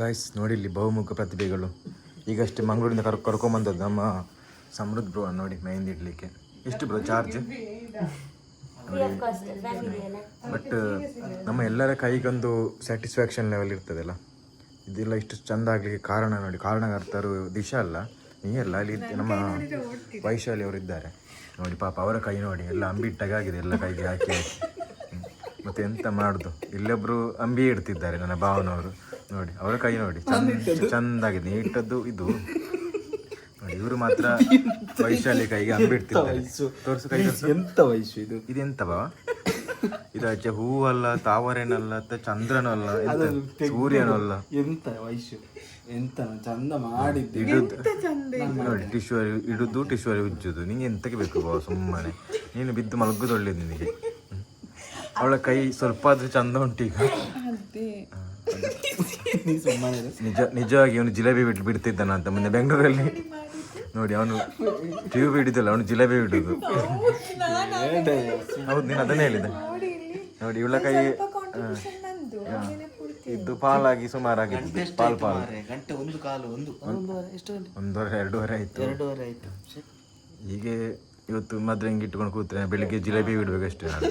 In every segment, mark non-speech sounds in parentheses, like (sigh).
Guys ನೋಡಿ ಇಲ್ಲಿ ಬಹುಮುಖ ಪ್ರತಿಭೆಗಳು. ಈಗಷ್ಟೇ ಮಂಗಳೂರಿಂದ ಕರ್, ಕರ್ಕೊಂಬಂದದ್ದು ನಮ್ಮ ಸಮೃದ್ಧ ಬ್ರೋ ನೋಡಿ, ಮೆಹಂದಿ ಇಡ್ಲಿಕ್ಕೆ. ಎಷ್ಟು ಬ್ರೋ ಚಾರ್ಜ್ ಬಟ್ ನಮ್ಮ ಎಲ್ಲರ ಕೈಗೊಂದು ಸ್ಯಾಟಿಸ್ಫ್ಯಾಕ್ಷನ್ ಲೆವೆಲ್ ಇರ್ತದಲ್ಲ. ಇದೆಲ್ಲ ಇಷ್ಟು ಚಂದ ಆಗಲಿಕ್ಕೆ ಕಾರಣ ನೋಡಿ, ಕಾರಣಕರ್ತರು ದಿಶಾ ಅಲ್ಲ, ನೀ ಅಲ್ಲ ನಮ್ಮ ವೈಶಾಲಿ ಅವರು ಇದ್ದಾರೆ. ನೋಡಿ, ಪಾಪ ಅವರ ಕೈ ನೋಡಿ, ಎಲ್ಲ ಅಂಬಿಟ್ಟಾಗಿದೆ ಎಲ್ಲ ಕೈಗೆ ಹಾಕಿ ಮತ್ತೆ ಎಂತ ಮಾಡುದು? ಇಲ್ಲೊಬ್ರು ಅಂಬಿ ಇಡ್ತಿದ್ದಾರೆ, ನನ್ನ ಭಾವನವರು. ನೋಡಿ ಅವರ ಕೈ ನೋಡಿ. ಚಂದಾಗಿ ನೀಟದ್ದು ಇದು. (laughs) ನೋಡಿ ಇವರು ಮಾತ್ರ ವೈಶಾಲಿ ಕೈಗೆ ಅಂಬಿಡ್ತಿದ್ದಾರೆ. ತೋರ್ಸು ಕೈ ತೋರ್ಸು. ಎಂತ ವಯಸ್ಸು ಇದು? ಇದೆಂತ ಬಾ ಇದು ಆಚೆ ಹೂವಲ್ಲ ತಾವರೇನಲ್ಲ ಚಂದ್ರನಲ್ಲ ಸೂರ್ಯನಲ್ಲ ಅಲ್ಲ ಎಂತ ಸೂರ್ಯನೂ ಅಲ್ಲ ಎಂತ ವಯಸ್ಸು? ಎಂತ ಚಂದ ಮಾಡಿದ್ದು. ಇಡುದು. ನೋಡಿ ಟಿಶ್ಯೂ ಇಡುದು ಟಿಶ್ಯೂ ಉಜ್ಜುದು. ನಿಂಗೆ ಎಂತಕ್ಕೆ ಬೇಕು ಬಾ ಸುಮ್ಮನೆ? ನೀನು ಬಿದ್ದು ಮಲಗುದೊಳ್ಳೆ ನಿನಗೆ. ಅವಳ ಕೈ ಸ್ವಲ್ಪ ಆದ್ರೂ ಚಂದ ಉಂಟು ಈಗ. ನಿಜ ನಿಜವಾಗಿ ಅವನು ಜಿಲೇಬಿ ಬಿಟ್ಟು ಬಿಡ್ತಿದ್ದಾನ ಅಂತ ಮೊನ್ನೆ ಬೆಂಗಳೂರಲ್ಲಿ. ನೋಡಿ ಅವನು ಟ್ಯೂಬ್ ಬಿಡಿದಲ್ಲ ಅವನು ಜಿಲೇಬಿ ಬಿಡುದು ಹೌದು ನೀನು ಅದನ್ನೇ ಹೇಳಿದೆ ನೋಡಿ ಇವಳ ಕೈ ಇದ್ದು ಇದು ಪಾಲಾಗಿ ಸುಮಾರಾಗಿದ್ದು ಪಾಲ್ ಪಾಲ್. ಗಂಟೆ ಒಂದು ಕಾಲು ಒಂದು. ಒಂದೂವರೆ ಎರಡೂವರೆ ಆಯ್ತು. ಎರಡೂವರೆ ಆಯ್ತು. ಹೀಗೆ ಇವತ್ತು ಮದ್ರೆ ಹಿಂಗೆ ಇಟ್ಕೊಂಡು ಕೂತ್ರೆ ಬೆಳಿಗ್ಗೆ ಜಿಲೇಬಿ ಬಿಡ್ಬೇಕಷ್ಟೇ ನಾನು.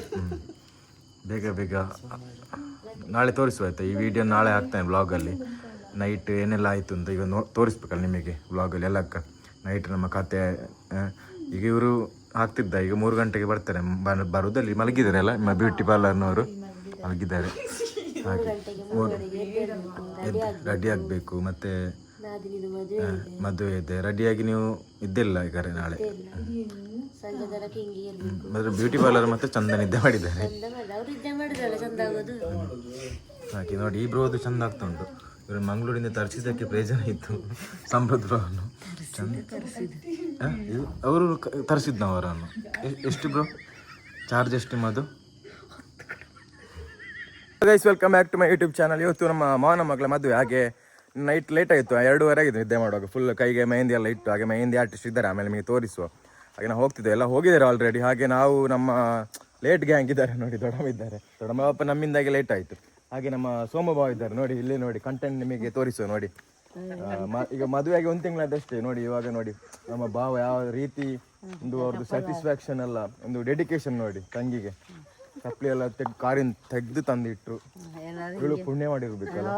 ಬೇಗ ಬೇಗ. ನಾಳೆ ತೋರಿಸುವ ಆಯ್ತಾ? ಈ ವಿಡಿಯೋ ನಾಳೆ ಹಾಕ್ತಾನೆ ಬ್ಲಾಗಲ್ಲಿ ನೈಟ್ ಏನೆಲ್ಲ ಆಯಿತು ಅಂತ ಈಗ ನೋ ತೋರಿಸ್ಬೇಕಲ್ಲ ನಿಮಗೆ ಬ್ಲಾಗಲ್ಲಿ ಎಲ್ಲ ನೈಟ್ ನಮ್ಮ ಖಾತೆ ಈಗ ಇವರು ಹಾಕ್ತಿದ್ದ, ಈಗ ಮೂರು ಗಂಟೆಗೆ ಬರ್ತಾರೆ. ಬರೋದಲ್ಲಿ ಮಲಗಿದ್ದಾರೆ ಅಲ್ಲ? ನಿಮ್ಮ ಬ್ಯೂಟಿ ಪಾರ್ಲರ್ನವರು ಮಲಗಿದ್ದಾರೆ. ಹಾಗೆ. ರೆಡಿ ಆಗಬೇಕು, ಮತ್ತೆ ಮದುವೆ ಇದೆ. ರೆಡಿಯಾಗಿ ನೀವು ಇದ್ದಿಲ್ಲ ಈಗ ನಾಳೆ. ಸಂಜೆ ತನಕ ಹಿಂಗೆ ಇರ್ಬೇಕು. ಮತ್ತೆ ಬ್ಯೂಟಿ ಪಾರ್ಲರ್ ಮತ್ತೆ ಚಂದ ನಿದ್ದೆ ಮಾಡಿದ್ದಾರೆ. ಚಂದ ಮಾಡಿದ. ಅವ್ರು ಇದ್ದೇ ಮಾಡಿದ್ರಲ್ಲ ಚಂದ ಆಗೋದು? ಹಾಗೆ ನೋಡಿ ಈ ಬ್ರೋದು ಚಂದ ಆಗ್ತಾ ಉಂಟು. ಇವರು ಮಂಗಳೂರಿಂದ ತರಿಸಿದ್ದಕ್ಕೆ ಪ್ರಯೋಜನ ಇತ್ತು. ಸಮೃದ್ಧ ಬ್ರೋವನ್ನು ಚಂದ. ಇದು- ಅವರು ತರಿಸಿದ್ನ ಅವರನ್ನು. ಎ- ಎಷ್ಟು ಬ್ರೋ? ಚಾರ್ಜ್ ಎಷ್ಟು ನಿಮ್ಮದು? Guys welcome back to my YouTube channel ಇವತ್ತು ನಮ್ಮ ಮಾವನ ಮಗಳ ಮದುವೆ. ಹಾಗೆ ನೈಟ್ ಲೇಟ್ ಆಯಿತು. ಎರಡೂವರೆ ಆಗಿದೆ ನಿದ್ದೆ ಮಾಡುವಾಗ. ಫುಲ್ ಕೈಗೆ ಮೆಹಂದಿ ಎಲ್ಲ ಇಟ್ಟು ಹಾಗೆ ಮೆಹಂದಿ ಆರ್ಟಿಸ್ಟ್ ಇದ್ದಾರೆ. ಆಮೇಲೆ ನಿಮಗೆ ತೋರಿಸುವ. ಹಾಗೆ ನಾವು ಹೋಗ್ತಿದ್ದೆ ಎಲ್ಲ ಹೋಗಿದ್ದಾರೆ ಆಲ್ರೆಡಿ ಹಾಗೆ ನಾವು ನಮ್ಮ ಲೇಟ್ ಗ್ಯಾಂಗ್ ಇದ್ದಾರೆ ನೋಡಿ, ದೊಡ್ಡಮ್ಮ ಇದ್ದಾರೆ. ದೊಡ್ಡಮ್ಮ ಪಾಪ ನಮ್ಮಿಂದಾಗಿ ಲೇಟ್ ಆಯಿತು. ಹಾಗೆ ನಮ್ಮ ಸೋಮಭಾವ ಇದ್ದಾರೆ ನೋಡಿ, ಇಲ್ಲಿ ನೋಡಿ ಕಂಟೆಂಟ್ ನಿಮಗೆ ತೋರಿಸುವ ನೋಡಿ. ಈಗ ಮದುವೆಗೆ ಒಂದು ತಿಂಗಳಾದಷ್ಟೇ ನೋಡಿ, ಇವಾಗ ನೋಡಿ, ನಮ್ಮ ಭಾವ ಯಾವ ರೀತಿ ಒಂದು ಅವ್ರದ್ದು ಸ್ಯಾಟಿಸ್ಫ್ಯಾಕ್ಷನ್ ಎಲ್ಲ ಒಂದು ಡೆಡಿಕೇಶನ್ ನೋಡಿ, ತಂಗಿಗೆ. ಚಪ್ಪಲಿ ಎಲ್ಲ ತೆಗ್ದು ಕಾರಿನ ತೆಗ್ದು ತಂದಿಟ್ರು. ಇವಳು ಪುಣ್ಯ ಮಾಡಿರ್ಬೇಕಲ್ಲ.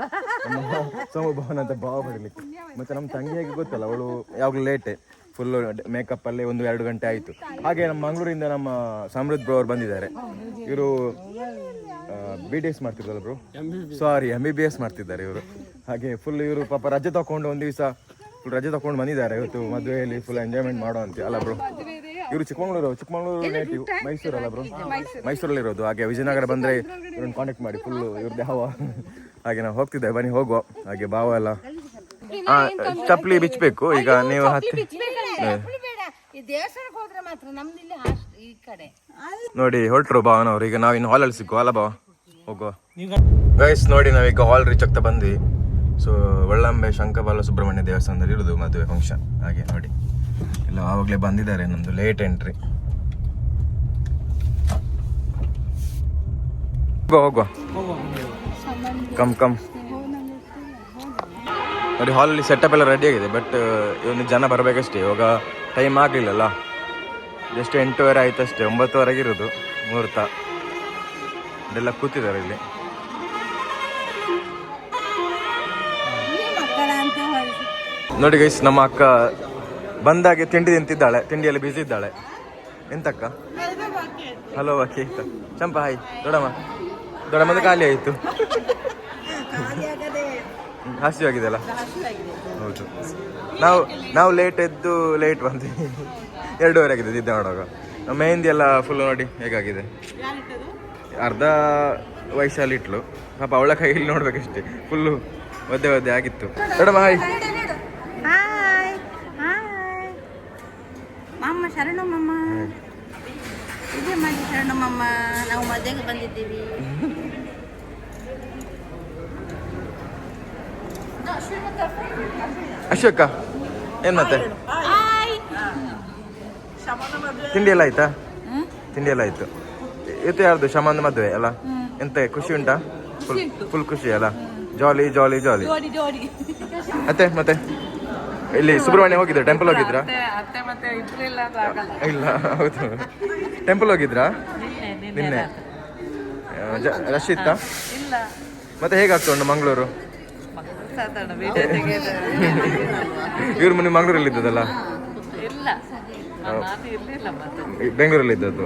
ಸಮಭಾವನ ಅಂತ ಭಾವ ಬರಲಿಕ್ಕೆ. ಮತ್ತೆ ನಮ್ಮ ತಂಗಿಯಾಗಿ ಗೊತ್ತಲ್ಲ, ಅವಳು ಯಾವಾಗಲೂ ಲೇಟೆ ಫುಲ್ ಮೇಕಪ್ ಅಲ್ಲಿ ಒಂದು ಎರಡು ಗಂಟೆ ಆಯಿತು. ಹಾಗೆ ನಮ್ಮ ಮಂಗಳೂರಿಂದ ನಮ್ಮ ಸಮೃದ್ಧ ಬ್ರೋ ಅವ್ರು ಬಂದಿದ್ದಾರೆ. ಇವರು B D S ಮಾಡ್ತಿದ್ರಲ್ಲ bro sorry M B B S ಮಾಡ್ತಿದ್ದಾರೆ ಇವರು. ಹಾಗೆ ಫುಲ್ ಇವರು ಪಾಪ ರಜೆ ತಗೊಂಡು ಒಂದು ದಿವಸ ಫುಲ್ ರಜೆ ತಗೊಂಡು ಬಂದಿದ್ದಾರೆ. ಇವತ್ತು ಮದುವೆಯಲ್ಲಿ ಫುಲ್ ಎಂಜಾಯ್ಮೆಂಟ್ ಮಾಡೋ ಅಂತ ಅಲ್ಲ ಬ್ರೋ ಇವರು ಚಿಕ್ಕಮಂಗ್ಳೂರು ಚಿಕ್ಕಮಂಗ್ಳೂರು ನೇಟಿವ್ ಮೈಸೂರಲ್ಲ ಬ್ರೋ ಮೈಸೂರಲ್ಲಿ ಇರೋದು ಹಾಗೆ ವಿಜಯನಗರ ಬಂದರೆ ಇವ್ರನ್ನ ಕಾಂಟ್ಯಾಕ್ಟ್ ಮಾಡಿ ಫುಲ್ ಇವ್ರದ್ದು ಯಾವ ಹಾಗೆ ನಾವು ಹೋಗ್ತಿದ್ದೆ ಬನ್ನಿ ಹೋಗುವ. ಹಾಗೆ ಭಾವ ಎಲ್ಲ ಚಪ್ಪಲಿ ಬಿಚ್ಚಬೇಕು ಈಗ ನೀವು ಹತ್ತಿ ಬೇಡ. ಈ ದೇವಸ್ಥಾನಕ್ಕೆ ಹೋದ್ರೆ ಮಾತ್ರ ನಮ್ದು ಇಲ್ಲಿ ಹಾಸ್ಟ್ ಈ ಕಡೆ. ನೋಡಿ ಹೊರಟ್ರು ಭಾವನವ್ರು ಈಗ ನಾವು ಇನ್ನು ಹಾಲಲ್ಲಿ ಸಿಕ್ಕುವ. ಅಲ್ಲ ಭಾವ? ಹೋಗೋ ಗೈಸ್ ನೋಡಿ ನಾವೀಗ ಹಾಲ್ ರೀಚ್ ಆಗ್ತಾ ಬಂದ್ವಿ. ಸೊ ಒಳ್ಳಂಬೆ ಶಂಕಬಾಲ ಸುಬ್ರಹ್ಮಣ್ಯ ದೇವಸ್ಥಾನದಲ್ಲಿ ಇರೋದು ಮದುವೆ ಫಂಕ್ಷನ್ ಹಾಗೆ ನೋಡಿ. ಎಲ್ಲ ಆವಾಗಲೇ ಬಂದಿದ್ದಾರೆ ನಮ್ದು ಲೇಟ್ ಎಂಟ್ರಿ ಹೋಗುವ ಕಮ್ ಕಮ್ ನೋಡಿ ಹಾಲಲ್ಲಿ ಸೆಟಪ್ ಎಲ್ಲ ರೆಡಿ ಆಗಿದೆ ಬಟ್ ಇವನು ಜನ ಬರಬೇಕಷ್ಟೇ, ಇವಾಗ ಟೈಮ್ ಆಗಲಿಲ್ಲಲ್ಲ. ಜಸ್ಟ್ ಎಂಟೂವರೆ ಆಯ್ತು ಅಷ್ಟೇ ಒಂಬತ್ತುವರೆಗೆ ಇರೋದು, ಮುಹೂರ್ತ. ಇದೆಲ್ಲ ಕೂತಿದ್ದಾರೆ ಇಲ್ಲಿ. ನೋಡಿ ಗೈಸ್ ನಮ್ಮ ಅಕ್ಕ ಬಂದಾಗೆ ತಿಂಡಿ ತಿಂತಿದ್ದಾಳೆ, ತಿಂಡಿಯಲ್ಲಿ ಬ್ಯುಸಿ ಇದ್ದಾಳೆ. ಎಂತಕ್ಕ? ಹಲೋ ಅಕ್ಕಿ. ಚಂಪ ಹಾಯ್ ದೊಡಮ್ಮ ದೊಡಮ್ಮದು ಖಾಲಿ ಆಯಿತು. ಹಸಿ ಆಗಿದೆಲ್ಲ ಹೌದು. ನಾವು ನಾವು ಲೇಟ್ ಎದ್ದು ಲೇಟ್ ಬಂದ್ವಿ (laughs) ಎರಡೂವರೆ ಆಗಿದೆ ನಿದ್ದೆ ಮಾಡುವಾಗ. ನಾವು ಮೆಹಂದಿ ಎಲ್ಲ ಫುಲ್ ನೋಡಿ ಹೇಗಾಗಿದೆ? ಅರ್ಧ ವಯಸ್ಸಲ್ಲಿ ಇಟ್ಲು. ಪಾಪ ಅವಳ ಕೈಯಲ್ಲಿ ನೋಡ್ಬೇಕಷ್ಟೇ. ಫುಲ್ಲು ಒದ್ದೆ ಒದ್ದೆ ಆಗಿತ್ತು. ಮೇಡಮ್ ಹಾಯ್ ಶರಣಮ್ಮ ಹಾಯ್ ಮಮ್ಮ ಶರಣು ಮಮ್ಮ ಇದೇ ಮಾಡಿ ಶರಣಮ್ಮ ನಾವು ಮದುವೆಗೆ ಬಂದಿದ್ದೀವಿ. (laughs) ಅಶೋಕ ಏನ್ ಮತ್ತೆ? ತಿಂಡಿ ಎಲ್ಲ ಆಯ್ತಾ? ತಿಂಡಿ ಎಲ್ಲ ಆಯ್ತು. ಇವತ್ತು ಯಾರ್ದು? ಶಮಂದ ಮದುವೆ ಅಲ್ಲ? ಎಂತ ಖುಷಿ ಉಂಟಾ? ಫುಲ್ ಫುಲ್ ಖುಷಿ ಅಲ್ಲ? ಜಾಲಿ ಜಾಲಿ ಜಾಲಿ ಮತ್ತೆ ಮತ್ತೆ? ಇಲ್ಲಿ ಸುಬ್ರಹ್ಮಣ್ಯ ಹೋಗಿದ್ರ? ಟೆಂಪಲ್ ಹೋಗಿದ್ರಾ? ಇಲ್ಲ ಹೌದು. ಟೆಂಪಲ್ ಹೋಗಿದ್ರಾ? ನಿನ್ನೆ ರಶ್ ಇತ್ತಾ? ಮತ್ತೆ ಹೇಗಾಗ್ತಾ ಉಂಟು ಮಂಗಳೂರು? ಸಾಧಾರಣ ಮನೆ ಮಂಗ್ಳೂರಲ್ಲಿ ಇವ್ರು ಮುನ್ನ ಮಂಗಳೂರಲ್ಲಿ ಇದ್ದದಲ್ಲ? ಇಲ್ಲ. ನಾನು ಇರ್ಲಿಲ್ಲ ಮತ್ತೆ ಬೆಂಗಳೂರಲ್ಲಿ ಇದ್ದದ್ದು.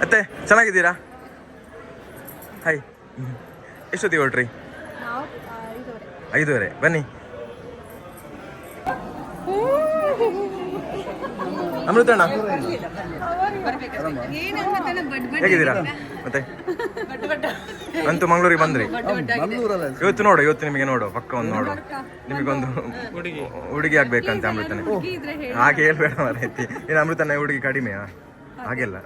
ಮತ್ತೆ ಚೆನ್ನಾಗಿದ್ದೀರಾ? ಹಾಯ್ ಎಷ್ಟೊತ್ತಿಗೆ ಹೊರಟ್ರಿ ಐದೂವರೆ. ಬನ್ನಿ. ಅಮೃತಣ್ಣ? ಹೇಗಿದ್ದೀರಾ? ಮತ್ತೆ? ಅಂತೂ ಮಂಗಳೂರಿಗೆ ಬಂದ್ರಿ? ಇವತ್ತು ನೋಡು ಇವತ್ತು ನಿಮಗೆ ನೋಡು ಪಕ್ಕ ಒಂದು ನೋಡು ನಿಮಗೊಂದು ಹುಡುಗಿ. ಆಗ್ಬೇಕಂತೆ ಅಮೃತನೇ. ಹಾಗೆ ಹೇಳ್ಬೇಡ ಮಾರೈತಿ ಏನು ಅಮೃತನ ಹುಡುಗಿ ಕಡಿಮೆಯಾ? ಹಾಗೆಲ್ಲ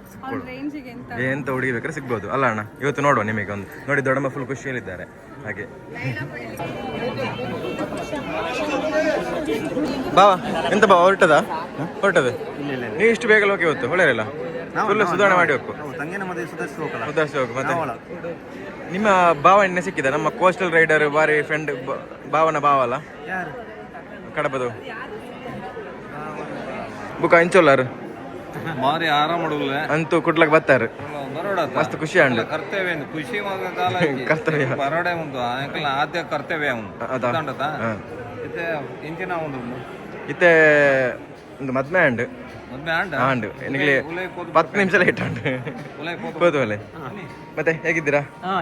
ಎಂತ? ಹುಡುಗಿ ಬೇಕಾದ್ರೆ ಸಿಗ್ಬೋದು. ಅಲ್ಲ ಅಣ್ಣ ಇವತ್ತು ನೋಡುವ ನಿಮಗೆ ಒಂದು ನೋಡಿ ದೊಡ್ಡಮ್ಮ ಫುಲ್ ಖುಷಿಯಲ್ಲಿದ್ದಾರೆ. ಹಾಗೆ. ಬಾ ಎಂತ ಬಾ ಹೊರಟದ? ಹೊರಟದ? ನೀವು ಇಷ್ಟು ಬೇಗ ಹೋಗಿ ಇವತ್ತು ಹೊಳೆಯಲ್ಲ ಫುಲ್ ಸುಧಾರಣೆ ಮಾಡಿ ಹೋಗು ತಂಗಿನ ಮದುವೆ ಸುಧಾರಿಸಿ ಹೋಗಲ್ಲ. ಉದಾಸಿ ಹೋಗು ಮತ್ತೆ? ನಿಮ್ಮ ಭಾವ ಎಣ್ಣೆ ಸಿಕ್ಕಿದೆ? ನಮ್ಮ ಕೋಸ್ಟಲ್ ರೈಡರ್ ಬಾರಿ ಫ್ರೆಂಡ್ ಭಾವನ ಭಾವ ಅಲ್ಲ? ಯಾರು? ಕಡಪದು ಬುಕ್ಕ ಇಂಚೋಲಾರು. ಮಾರಿ ಆರಾಮ ಮಾಡುಲ್ಲ ಅಂತೂ ಕುಡ್ಲಕ್ ಬರ್ತಾರೆ. ಬರೋಡ ಮಸ್ತ್ ಖುಷಿ ಅಂಡ್. ಕರ್ತವ್ಯ ಖುಷಿ (laughs) ಕರ್ತವ್ಯ. ಬರೋಡೆ ಒಂದು ಅಂಕಲ್ ಆದ್ಯ ಕರ್ತವ್ಯ. ಇತ್ತೆ ಇಂಚಿನ ಒಂದು ಇತ್ತೆ ಒಂದು ಮದ್ಮೆ ಅಂಡ್. ಆಂಡ? ನಿಮಗೆ ಹತ್ತು ನಿಮಿಷ ಲೇಟ್ ಕೋದು ಹೋದ ಮೇಲೆ ಮತ್ತೆ ಹೇಗಿದ್ದೀರಾ?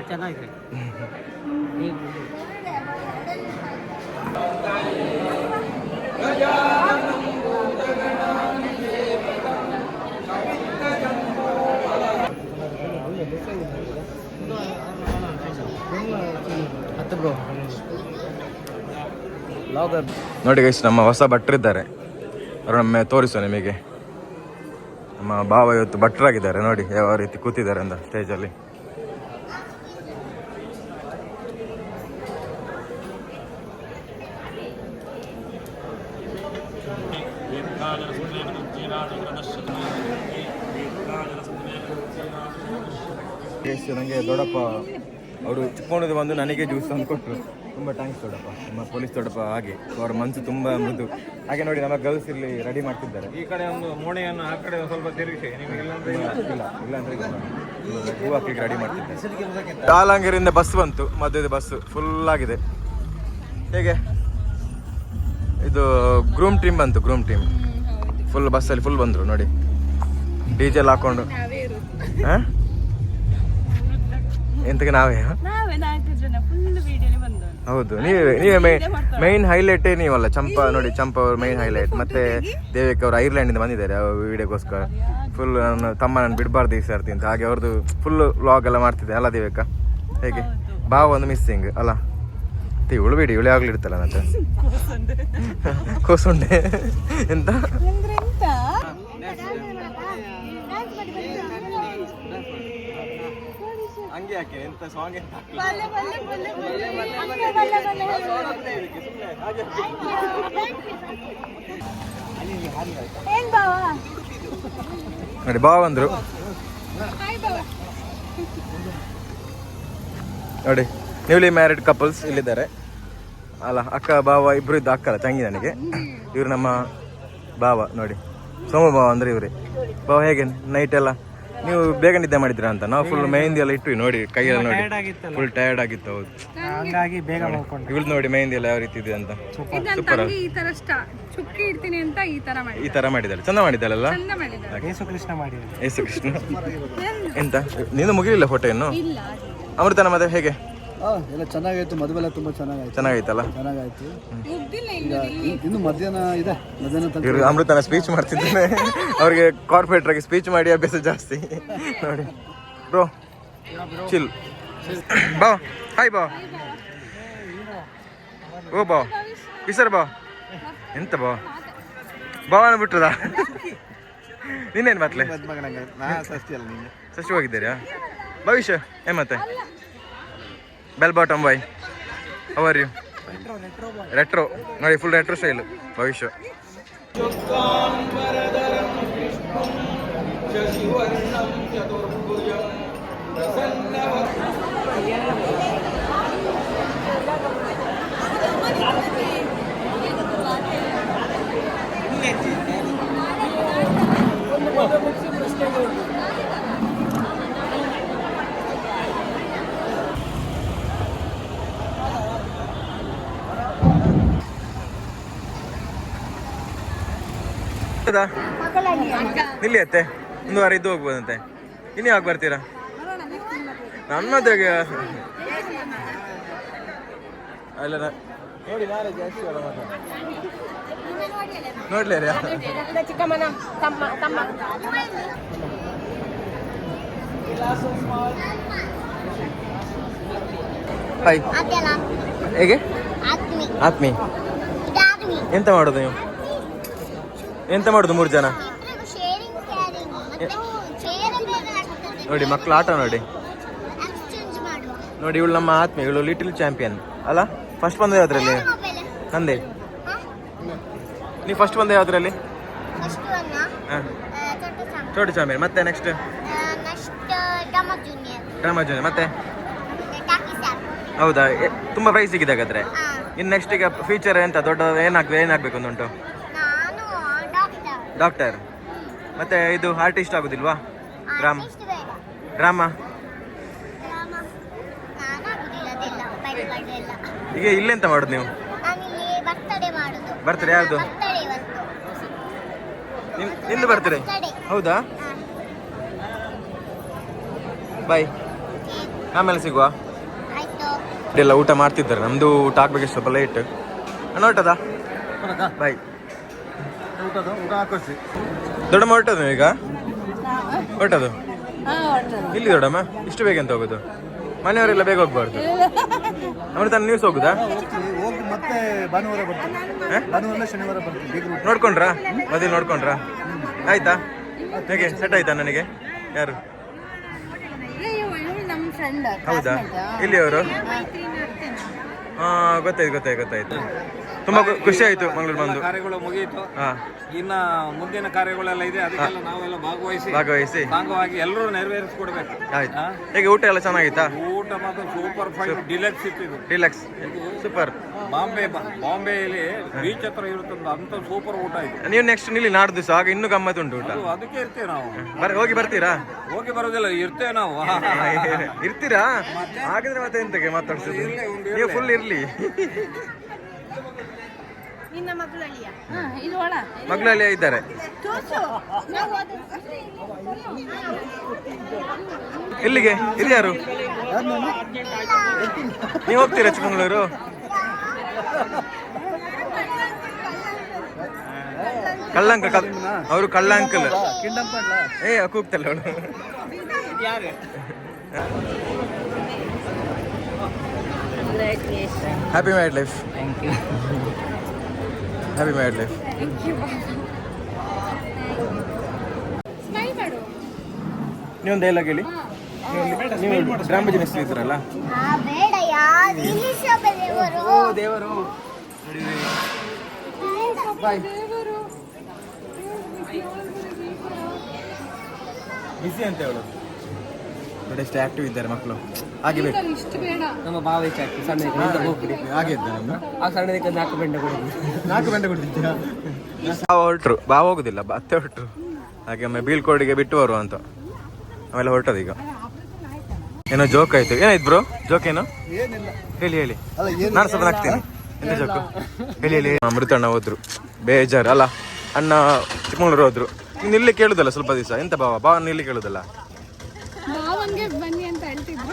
ಚೆನ್ನಾಗಿದೆ. ನೋಡಿ ಗೈಸ್ ನಮ್ಮ ಹೊಸ ಭಟ್ರಿದ್ದಾರೆ. ಅವರು ನಮ್ಮ ತೋರಿಸುವ ನಿಮಗೆ. ನಮ್ಮ ಭಾವ ಇವತ್ತು ಭಟ್ರಾಗಿದ್ದಾರೆ ನೋಡಿ ಯಾವ ರೀತಿ ಕೂತಿದ್ದಾರೆ ಅಂತ ಸ್ಟೇಜಲ್ಲಿ ನನಗೆ ದೊಡ್ಡಪ್ಪ ಅವರು ಚಿಕ್ಕಮಗಳೂರು ಬಂದು ನನಗೆ ಜ್ಯೂಸ್ ತಂದು ಕೊಟ್ಟರು ತುಂಬ ಥ್ಯಾಂಕ್ಸ್ ದೊಡ್ಡಪ್ಪ. ನಮ್ಮ ಪೊಲೀಸ್ ದೊಡ್ಡಪ್ಪ ಹಾಗೆ. ಅವರ ಮನಸ್ಸು ತುಂಬ ಮೃದು. ಹಾಗೆ ನೋಡಿ ನಮ್ಮ ಗರ್ಲ್ಸ್ ಇಲ್ಲಿ ರೆಡಿ ಮಾಡ್ತಿದ್ದಾರೆ. ಈ ಕಡೆ ಒಂದು ಮೋಣೆಯನ್ನು ಆ ಕಡೆ ಸ್ವಲ್ಪ ತಿರುಗಿಸಿ. ನಿಮಗೆ ಅಂದ್ರೆ ಇಲ್ಲ ಇಲ್ಲ. ಹೂ ಹಾಕಲಿಕ್ಕೆ ರೆಡಿ ಮಾಡ್ತಿದ್ದಾರೆ. ಕಾಲಾಂಗಿರಿಂದ ಬಸ್ ಬಂತು. ಮಧ್ಯದ ಬಸ್ ಫುಲ್ ಆಗಿದೆ. ಹೇಗೆ? ಇದು ಗ್ರೂಮ್ ಟೀಮ್ ಬಂತು ಗ್ರೂಮ್ ಟೀಮ್ ಫುಲ್ ಬಸ್ಸಲ್ಲಿ ಫುಲ್ ಬಂದರು ನೋಡಿ. ಡೀಸೆಲ್ ಹಾಕೊಂಡು. ಹಾ? ಎಂತಕ್ಕೆ ನಾವೇ? ಹೌದು ನೀವೇ ನೀವೇ ಮೈನ್ ಹೈಲೈಟ್ ನೀವಲ್ಲ ಚಂಪಾ ನೋಡಿ ಚಂಪಾ ಅವ್ರ ಮೈನ್ ಹೈಲೈಟ್ ಮತ್ತೆ ದೇವಿಕ್ ಅವರು ಐರ್ಲೆಂಡಿಂದ ಬಂದಿದ್ದಾರೆ ಅವ್ರ ವಿಡಿಯೋಗೋಸ್ಕರ ಫುಲ್ ನನ್ನ ತಮ್ಮ ನಾನು ಬಿಡಬಾರ್ದು ಈ ಸರ್ತಿ ಅಂತ. ಹಾಗೆ ಅವ್ರದ್ದು ಫುಲ್ ವ್ಲಾಗ್ ಎಲ್ಲ ಮಾಡ್ತಿದ್ದೆ ಅಲ್ಲ ದೇವಿಕ? ಹೇಗೆ? ಭಾವ ಒಂದು ಮಿಸ್ಸಿಂಗ್ ಅಲ್ಲ? ಇವಳು ಬಿಡಿ ಇವಳು ಯಾವಾಗಲೂ ಇಡ್ತಲ್ಲ ನನ್ನ (laughs) ಕೋಸುಂಡೆ. ಎಂತ? ಯಾಕೆ? ಎಂತ ಸಾಂಗ್ ಎಂತ ಏನ್ ಬಾವ ನೋಡಿ ಭಾವ ಅಂದ್ರು ಹಾಯ್ ಬಾವ ನೋಡಿ ನ್ಯೂಲಿ ಮ್ಯಾರಿಡ್ ಕಪಲ್ಸ್ ಇಲ್ಲಿದ್ದಾರೆ. ಅಲ್ಲ ಅಕ್ಕ ಬಾವ ಇಬ್ರು ಇದ್ದ ಅಕ್ಕಲ್ಲ ತಂಗಿ ನನಗೆ. ಇವ್ರು ನಮ್ಮ ಬಾವ ನೋಡಿ. ಸೋಮ ಬಾವ ಅಂದ್ರೆ ಇವ್ರಿ. ಬಾವ ಹೇಗೆ? ನೈಟ್ ಎಲ್ಲ? ನೀವು ಬೇಗ ನಿದ್ದೆ ಮಾಡಿದ್ರಾ ಅಂತ? ನಾವು ಫುಲ್ ಮೆಹಂದಿ ಎಲ್ಲ ಇಟ್ವಿ ನೋಡಿ ಕೈಯಲ್ಲಿ ನೋಡಿ. ಫುಲ್ ಟಯರ್ಡ್ ಆಗಿತ್ತು ಹೌದು. ಹಂಗಾಗಿ ಬೇಗ ಮಾಡ್ಕೊಂಡು ಇವಳು ನೋಡಿ ಮೆಹಂದಿ ಎಲ್ಲ ಯಾವ ರೀತಿ ಇದೆ ಅಂತ. ಸೂಪರ್. ಈ ತರ ಸ್ಟಾ ಚುಕ್ಕಿ ಇಡ್ತೀನಿ ಅಂತ ಈ ತರ ಮಾಡಿ ಈ ತರ ಮಾಡಿದ್ದಾಳೆ. ಚಂದ ಮಾಡಿದಾಳಲ್ಲ ಚಂದ ಮಾಡಿದ ಯೇಸು ಕೃಷ್ಣ ಮಾಡಿದ್ರು ಯೇಸು ಕೃಷ್ಣ. ಎಂತ? ನೀನು ಮುಗಿಲಿಲ್ಲ ಫೋಟೋ ಇನ್ನು? ಇಲ್ಲ ಅಮೃತನ ಮತ್ತೆ ಹೇಗೆ? ಎಲ್ಲ ಚೆನ್ನಾಗಾಯ್ತು. ಮದುವೆಲ್ಲ ತುಂಬಾ ಚೆನ್ನಾಗಾಯ್ತು. ಚೆನ್ನಾಗೈತಲ್ಲ ಚೆನ್ನಾಗಾಯ್ತು. ಮುಗ್ದಿಲ್ಲ ಇನ್ನು ಮಧ್ಯಾಹ್ನ ಇದೆ. ಮಧ್ಯಾಹ್ನ ತನಕ ಇವ್ರು ಅಮೃತನ ಸ್ಪೀಚ್ ಮಾಡ್ತಿದ್ದಾನೆ. ಅವ್ರಿಗೆ ಕಾರ್ಪೊರೇಟರ್ ಆಗಿ ಸ್ಪೀಚ್ ಮಾಡಿ ಅಭ್ಯಾಸ ಜಾಸ್ತಿ. ನೋಡಿ. ಬ್ರೋ ಚಿಲ್ ಬಾ ಹಾಯ್ ಬಾ ಓ ಬಾ ಕಿಸರ್ ಬಾ ಎಂತ ಬಾ ಬಾವನ ಬಿಟ್ಟದ ನೀನೇನು ಮತ್ತೆ ಸಸಿ ಹೋಗಿದ್ದೀರಾ? ಭವಿಷ್ಯ ಏನ್ ಮತ್ತೆ? Bell bottom boy are you retro ನೋಡಿ ಫುಲ್ ರೆಟ್ರೋ ಸ್ಟೈಲ್ ಭವಿಷ್ಯ ಹೌದಾ ಇಲ್ಲಿ ಅತ್ತೆ. ಒಂದು ವಾರ ಇದ್ದು ಹೋಗ್ಬೋದಂತೆ. ಇನ್ನು ಯಾಕೆ ಬರ್ತೀರಾ? ನನ್ನ ಮದುವೆಗೆ ಅಲ್ಲ ನೋಡಿ ನಾಳೆ ಜಾಸ್ತಿ. ನೋಡ್ಲಿ ರೀ ಚಿಕ್ಕಮ್ಮನ ತಮ್ಮ ತಮ್ಮ. ಹಾಯ್ ಅದೆಲ್ಲ ಹೇಗೆ? ಆತ್ಮಿ ಎಂತ ಮಾಡೋದು ನೀವು? ಎಂತ ಮಾಡುದು ಮೂರು ಜನ? ನೋಡಿ ಮಕ್ಕಳು ಆಟ ನೋಡಿ. ನೋಡಿ ಇವಳು ನಮ್ಮ ಆತ್ಮ ಇವಳು ಲಿಟಲ್ ಚಾಂಪಿಯನ್ ಅಲ್ಲ ಫಸ್ಟ್ ಬಂದ ಯಾವ್ದ್ರಲ್ಲಿ? ನಂದೇ. ನೀವು ಫಸ್ಟ್ ಬಂದ ಯಾವ್ದ್ರಲ್ಲಿ? ಚೋಟಿ ಚಾಂಪಿಯನ್ ಮತ್ತೆ ನೆಕ್ಸ್ಟ್ ಡ್ರಾಮಾ ಜೂನಿಯರ್ ಮತ್ತೆ? ಹೌದಾ ತುಂಬಾ ಪ್ರೈಸ್ ಸಿಗಿದೆ ಹಾಗಾದ್ರೆ ಇನ್ನು ನೆಕ್ಸ್ಟ್ ಈಗ ಫ್ಯೂಚರ್ ಎಂತ ದೊಡ್ಡ ಏನಾಗ್ಬೇಕು ಏನಾಗ್ಬೇಕು ಅಂತ ನಾನು ಡಾಕ್ಟರ್. ಮತ್ತೆ ಇದು ಆರ್ಟಿಸ್ಟ್ ಆಗುದಿಲ್ವಾ? ರಾಮ. ರಾಮ. ಡ್ರಾಮಾ ಎಲ್ಲ. ಈಗ ಇಲ್ಲೆಂತ ಮಾಡುದು ನೀವು? ಬರ್ತಾರೆ ಬರ್ತಡೇ ಮಾಡುದು. Birthday ಯಾರ್ದು? ನಿಂದು ಬರ್ತೀರಿ ಬರ್ತಡೇ ಹೌದಾ? ಬಾಯ್ ಆಮೇಲೆ ಸಿಗುವ? ಆಯ್ತು. ಎಲ್ಲ ಊಟ ಮಾಡ್ತಿದ್ದಾರೆ. ನಮ್ದು ಊಟ ಆಗ್ಬೇಕು ಸ್ವಲ್ಪ ಲೇಟ್ ನೋಟದ ಬಾಯ್ ದೊಡ್ಡಮ್ಮ ಹೊರಟದು ನೀವು ಈಗ? ಹೊರಟದು? ಇಲ್ಲಿ ದೊಡ್ಡಮ್ಮ? ಇಷ್ಟು ಬೇಗ ಅಂತ ಹೋಗೋದು? ಮನೆಯವರೆಲ್ಲ ಬೇಗ ಹೋಗ್ಬಾರ್ದು. ಅವ್ರ ತನ್ನ ನ್ಯೂಸ್ ಹೋಗುದಾ? ಹೋಗಿ ಮತ್ತೆ ಭಾನುವಾರ? ಭಾನುವಾರ ಶನಿವಾರ ನೋಡ್ಕೊಂಡ್ರಾ? ಮದುವೆ ನೋಡ್ಕೊಂಡ್ರಾ? ಆಯ್ತಾ? ಹೇಗೆ ಸೆಟ್ ಆಯ್ತಾ ನನಗೆ? ಯಾರು? ನಮ್ಮ ಫ್ರೆಂಡ್ ಹೌದಾ? ಇಲ್ಲಿ ಅವರು ಹಾ ಗೊತ್ತಾಯ್ತು ಗೊತ್ತಾಯ್ತು ಗೊತ್ತಾಯ್ತು. ತುಂಬಾ ಖುಷಿ ಆಯ್ತು ಮಂಗಳೂರು ಬಂದು. ಕಾರ್ಯಗಳು ಮುಗಿಯಿತು. ಇನ್ನ ಮುಂದಿನ ಕಾರ್ಯಗಳೆಲ್ಲ ಇದೆ ಅದಕ್ಕೆಲ್ಲ ನಾವೆಲ್ಲ ಭಾಗವಹಿಸಿ ಭಾಗವಹಿಸಿ. ಭಾಗವಾಗಿ ಎಲ್ಲರೂ ನೆರವೇರಿಸ್ಕೊಡ್ಬೇಕು. ಆಯ್ತು? ಹೇಗೆ ಊಟ ಎಲ್ಲ ಚೆನ್ನಾಗಿತ್ತಾ? ಊಟ ಮಾತ್ರ ಸೂಪರ್ ಫೈನ್ ಡಿಲೆಕ್ಸ್ ಇತ್ತು ಡಿಲೆಕ್ಸ್ ಸೂಪರ್ ಬಾಂಬೆ ಬಾಂಬೆಯಲ್ಲಿ ಬೀಚ್ ಹತ್ರ ಇರುತ್ತಂತ ಅಂತ ಸೂಪರ್ ಊಟ ಇದೆ. ನೀವು ನೆಕ್ಸ್ಟ್ ನಿಲ್ಲಿ ನಾಡ್ದು ದಿವಸ ಆಗ ಇನ್ನೂ ಗಮ್ಮತ್ ಉಂಟು ಊಟ. ಅದಕ್ಕೆ ಇರ್ತೇವೆ ನಾವು. ಬರ್ ಹೋಗಿ ಬರ್ತೀರಾ? ಹೋಗಿ ಬರೋದಿಲ್ಲ ಇರ್ತೇವೆ ನಾವು. ಇರ್ತೀರಾ? ಹಾಗಾದ್ರೆ ಮತ್ತೆ ಎಂತಕ್ಕೆ ಮಾತಾಡ್ಸಿದ್ರು ನೀವು ಫುಲ್ ಇರ್ಲಿ. ನಿನ್ನ ಮಗಳು ಅಳಿಯ ಇಲ್ಲಿ ಒಳ. ಮಗಳಲ್ಲಿ ಇದ್ದಾರೆ. ಎಲ್ಲಿಗೆ ಇದು ಯಾರು? ನೀವು ಹೋಗ್ತೀರಾ ಚಿಕ್ಕಮಂಗ್ಳೂರು? ಕಳ್ಳಂಕ ಅವರು ಕಳ್ಳಂಕಲ್. ಏ ಕೂಗ್ತಲ್ಲ ಅವಳು? Happy married life happy married life ನೀವು ಒಂದು ಡೈಲಾಗ್ ಹೇಳಿ. ನೀವು ಶೋಭೆಯವರು ಓ ದೇವರು. ಬಿಸಿ ಅಂತ ಹೇಳು ನೋಡಿ ಎಷ್ಟು ಆಕ್ಟಿವ್ ಇದ್ದಾರೆ ಮಕ್ಕಳು. ಹಾಗೆ ಬೇಕು. ನಮ್ಮ ಭಾವ ಹೆಚ್ಚಾಗ್ತದೆ ಸಣ್ಣ ಹೋಗ್ಬಿಡಿ. ಹಾಗೆ ನಮ್ಮ. ಆ ಸಣ್ಣದಕ್ಕೆ ನಾಲ್ಕು ಬೆಂಡೆ ನಾಲ್ಕು ಬೆಂಡೆ ಕೊಡ್ತಿದ್ದೀರಾ ಹೊರಟ್ರು. ಬಾವ ಹೋಗುದಿಲ್ಲ ಅತ್ತೆ ಹೊರಟ್ರು. ಹಾಗೆ ಒಮ್ಮೆ ಬೀಳ್ಕೋಡಿಗೆ ಬಿಟ್ಟು ಬರುವ ಅಂತ. ಆಮೇಲೆ ಹೊರಟದ ಈಗ. ಏನೋ ಜೋಕ್ ಆಯ್ತು. ಏನಾಯ್ತು ಬ್ರೋ ಜೋಕ್ ಏನು? ಏನಿಲ್ಲ. ಹೇಳಿ ಹೇಳಿ. ಅಲ್ಲ ಏನು ನಾನು ಸ್ವಲ್ಪ ಹಾಕ್ತೀನಿ. ಎಂತ ಜೋಕು ಹೇಳಿ ಹೇಳಿ. ಅಮೃತಣ್ಣ ಹೋದ್ರು. ಬೇಜಾರು. ಅಲ್ಲ ಅಣ್ಣ ಚಿಕ್ಕಮಗಳೂರು ಹೋದ್ರು. ನಿಲ್ಲಿ ಇಲ್ಲಿ ಕೇಳುದಲ್ಲ ಸ್ವಲ್ಪ ದಿವಸ? ಎಂತ ಬಾವ? ಬಾವ ನಿಲ್ಲಿ ಕೇಳುದಲ್ಲ ಮಾವಂಗೆ ಬನ್ನಿ ಅಂತ ಹೇಳ್ತಿದ್ರು ಅವ ಮತ್ತೆ ನಾಳೆ ಪುನಃ ಬರ್ತಾರ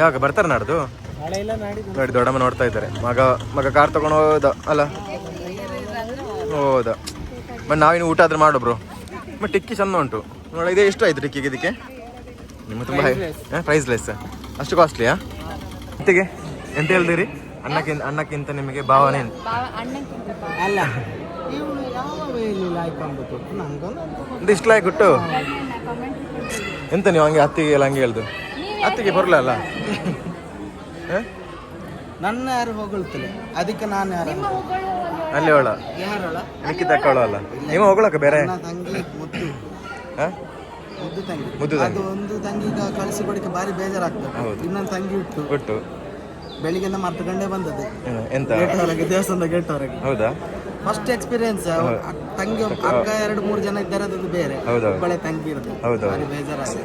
ಯಾವಾಗ ಬರ್ತಾರೆ ನಾಡ್ದು? ನೋಡಿ ದೊಡ್ಡಮ್ಮ ನೋಡ್ತಾ ಇದ್ದಾರೆ. ಮಗ ಮಗ ಕಾರ್ ತಗೊಂಡು ಹೋದ ಅಲ್ಲ? ಹೋದ. ಬಟ್ ನಾವಿನ್ನು ಊಟ ಆದ್ರೆ ಮಾಡು ಬ್ರೋ. ಬಟ್ ಟಿಕ್ಕಿ ಚಂದ ಉಂಟು. ನೋಡಿ ಇದೇ ಎಷ್ಟು ಆಯ್ತು ಟಿಕ್ಕಿಗೆ ಇದಕ್ಕೆ. ನಿಮ್ಮ ತುಂಬ ಪ್ರೈಸ್ಲೆಸ್ ಅಷ್ಟು ಕಾಸ್ಟ್ಲಿಯಾ ಮತ್ತೆ ಎಂತ ಹೇಳ್ದಿರಿ ಅನ್ನಕ್ಕಿಂತ ಅನ್ನಕ್ಕಿಂತ ನಿಮಗೆ ಭಾವನೆ ಏನು? ಅಲ್ಲ ಇಷ್ಟ ಲಾಯಕ್ ಉಟ್ಟು ಎಂತ ನೀವು ಹಂಗೆ ಅತ್ತಿಗೆ ಎಲ್ಲ ಹಂಗೆ ಹೇಳ್ದು? ಅತ್ತಿಗೆ ಬರಲಲ್ಲ? ಅಲ್ಲ ಹ? ನನ್ನ ಯಾರು ಹೊಗಳ್ತಲೆ? ಅದಕ್ಕೆ ನಾನು ಯಾರು ಅಲ್ಲಿ? ಅವಳ ಯಾರಳ? ಮಿಕ್ಕಿ ತಕ್ಕವಳ ಅಲ್ಲ? ನೀವು ಹೋಗ್ಲಕ್ಕ ಬೇರೆ? ನನ್ನ ತಂಗಿ ಮುದ್ದು. ಹ? ಮುದ್ದು ತಂಗಿ. ಮುದ್ದು ತಂಗಿ. ಅದು ಒಂದು ತಂಗಿ ಕಳಿಸಿ ಕೊಡಕ್ಕೆ ಭಾರಿ ಬೇಜಾರಾಗ್ತದೆ. ಹೌದು. ಇನ್ನೊಂದು ತಂಗಿ ಇಟ್ಟು ಬಿಟ್ಟು ಬೆಳಿಗ್ಗೆ ನಮ್ಮ ಹತ್ತು ಗಂಟೆ ಬಂದದ್ದು ಎಂತ? ಗೇಟ್ ಹೊರಗೆ ದೇವಸ್ಥಾನದ ಗೇಟ್ ಹೊರಗೆ ಹೌದಾ. ಫಸ್ಟ್ ಎಕ್ಸ್ಪೀರಿಯನ್ಸ್ ತಂಗಿ ಒಬ್ಬ- ಅಕ್ಕ ಎರಡು ಮೂರು ಜನ ಇದ್ದಾರೆ ಅದು ಬೇರೆ. ಹೌದೌದು. ಒಬ್ಬಳೆ ತಂಗಿ ಇರೋದು. ಹೌದೌದು. ಭಾರಿ ಬೇಜಾರಾಗಿದೆ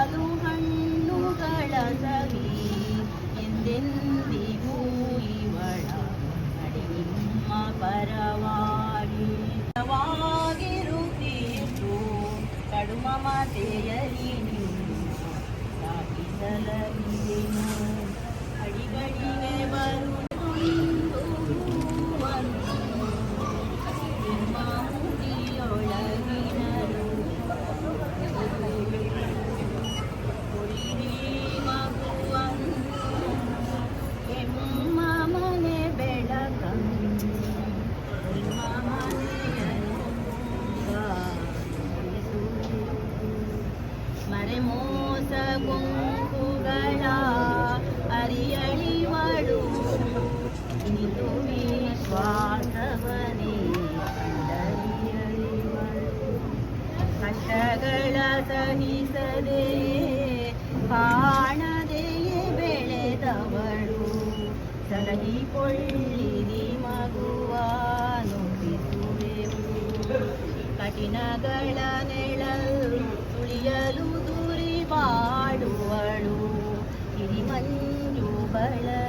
ಪರವಾಗಿ ವಾಗಿರುತ್ತೀತು ಕಡು ಮಮತೆಯಲಿ ಸಾಗಿಸಲೀನು ಅಡಿಗಡಿಗೆ ಬರು ಹಿರಿಮಂಜುಗಳ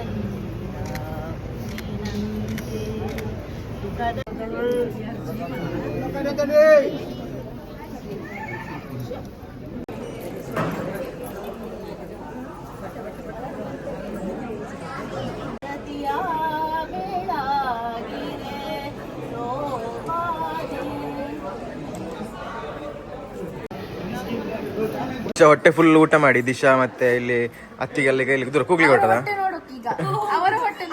ಹೊಟ್ಟೆ ಫುಲ್ ಊಟ ಮಾಡಿ ದಿಶಾ ಮತ್ತೆ ಇಲ್ಲಿ ಅತ್ತಿಗೆಲ್ಲ ಇಲ್ಲಿ ದೂರ ಕೂಗ್ಲಿ ಕೊಟ್ಟದ ಅವರ ಹೊಟ್ಟೆ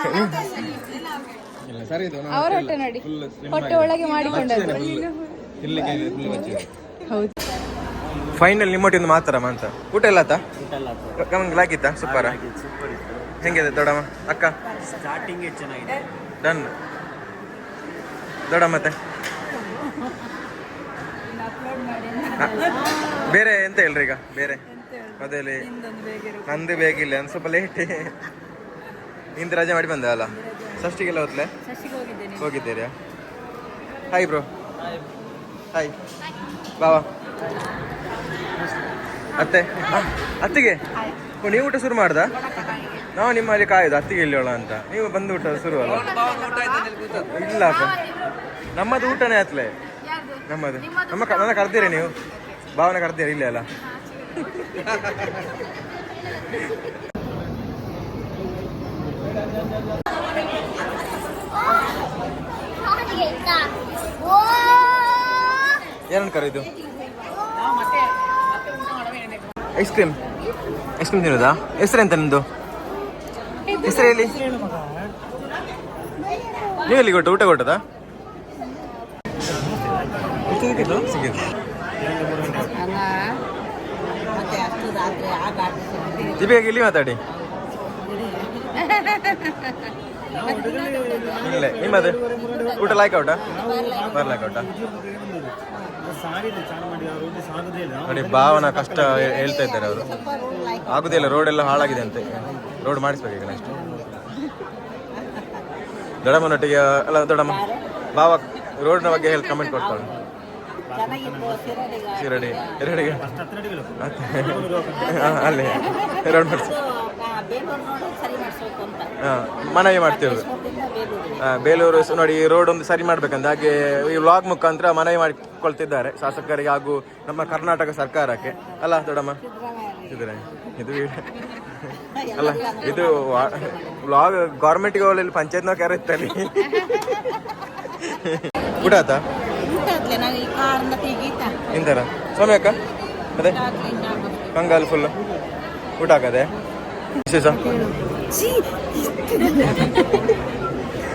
ಸರಿ ಅವರ ಹೊಟ್ಟೆ ನೋಡಿ. ಹೊಟ್ಟೆ ಒಳಗೆ ಮಾಡಿಕೊಂಡದ್ದು. ಫೈನಲ್ ನಿಮ್ಮೊಟ್ಟಿಂದ ಮಾತಾಡಮ್ಮ ಅಂತ. ಊಟ ಎಲ್ಲ ಆತ? ಗಮನ ಲಾಗಿತ್ತ ಸೂಪರ್. ಹೆಂಗಿದೆ ದೊಡ್ಡಮ್ಮ? ಅಕ್ಕ? ಸ್ಟಾರ್ಟಿಂಗ್ ಚೆನ್ನಾಗಿದೆ. ಡನ್ ದೊಡ್ಡ ಮತ್ತೆ? ಬೇರೆ ಎಂತ ಹೇಳ್ರಿ ಈಗ? ಬೇರೆ? ಅದೇಲಿ ನಂದು ಬೇಕಿಲ್ಲ ಒಂದು ಸ್ವಲ್ಪ ಲೇಟ್ ನಿಂದು ರಜೆ ಮಾಡಿ ಬಂದೆ ಅಲ್ಲ? ಷಷ್ಟಿಗೆಲ್ಲ ಹೋತ್ಲೆ ಹೋಗಿದ್ದೀರಾ? ಹಾಯ್ ಬ್ರೋ ಹಾಯ್ ಬಾವಾ. ಅತ್ತೆ. ಅತ್ತಿಗೆ? ಓ, ನೀವು ಊಟ ಶುರು ಮಾಡ್ದ? ನಾವು ನಿಮ್ಮಲ್ಲಿ ಕಾಯ್ದು ಅತ್ತಿಗೆ ಇಲ್ಲಿ ಅಂತ. ನೀವು ಬಂದು ಊಟ ಶುರು ಅಲ್ಲ ಇಲ್ಲ ಅಪ್ಪ. ನಮ್ಮದು ಊಟನೇ ಆತ್ಲೆ ನಮ್ಮದು. ನಮ್ಮ ಕ- ನನ್ನ ಕರ್ದಿರಿ ನೀವು. ಭಾವನ ಕರ್ತೀಯ ಇಲ್ಲ ಅಲ್ಲ? ಏನನ್ನು ಕರೀದು ಐಸ್ ಕ್ರೀಮ್ ಐಸ್ ಕ್ರೀಮ್ ತಿನ್ನೋದಾ? ಹೆಸರು ಎಂತ ನಿಮ್ದು? ಹೆಸರು ಹೇಳಿ. ನೀವು ಎಲ್ಲಿ ಕೊಟ್ಟು ಊಟ ಕೊಟ್ಟದಾ? ಸಿಕ್ಕಿದ್ದು. ದೀಪಿಕಾಗಿ ಇಲ್ಲಿ ಮಾತಾಡಿ? ಇಲ್ಲೇ ನಿಮ್ಮದು? ಊಟ ಲಾಯ್ಕ್ ಔಟಾ ಬರ್ಲಾಕ್ ಔಟ ನೋಡಿ ಭಾವನ ಕಷ್ಟ ಹೇಳ್ತಾ ಇದ್ದಾರೆ ಅವರು. ಆಗುದೇ ಇಲ್ಲ ರೋಡ್ ಎಲ್ಲ ಹಾಳಾಗಿದೆ ಅಂತೆ. ರೋಡ್ ಮಾಡಿಸ್ಬೇಕು ಈಗ ನೆಕ್ಸ್ಟ್ ದೊಡ್ಡಮ್ಮನೊಟ್ಟಿಗೆ ಅಲ್ಲ ದೊಡ್ಡಮ್ಮ ಭಾವ ರೋಡ್ನ ಬಗ್ಗೆ ಹೇಳಿ ಕಮೆಂಟ್ ಕೊಡ್ತಾಳೆ. ಶಿರಡಿ ಎರಡಿಗೆ ಅಲ್ಲಿ. ಎರಡು ಮಾಡಿಸಿ. ಮನವಿ ಮಾಡ್ತೇವೆ. ಬೇಲೂರು ನೋಡಿ ಈ ರೋಡ್ ಒಂದು ಸರಿ ಮಾಡ್ಬೇಕಂತ. ಹಾಗೆ ಈ ವ್ಲಾಗ್ ಮುಖಾಂತರ ಮನವಿ ಮಾಡಿಕೊಳ್ತಿದ್ದಾರೆ ಶಾಸಕರಿಗೆ ಹಾಗೂ ನಮ್ಮ ಕರ್ನಾಟಕ ಸರ್ಕಾರಕ್ಕೆ. ಅಲ್ಲ ದೊಡ್ಡಮ್ಮ? ಇದ್ರೆ ಇದು (laughs) ಅಲ್ಲ ಇದು ವ್ಲಾಗ್ ಗೌರ್ಮೆಂಟ್ಗೆ ಹೋಗಲಿ ಪಂಚಾಯತ್ನ ಯಾರು ಇತ್ತಲ್ಲಿ (laughs) ಊಟ ಆತಾ ಇಂತರ ಸ್ವಾಮಿ ಅಕ್ಕ ಅದೇ? ಕಂಗಾಲ್ ಫುಲ್ ಊಟ ಆಗದೆ ವಿಶೇಷ?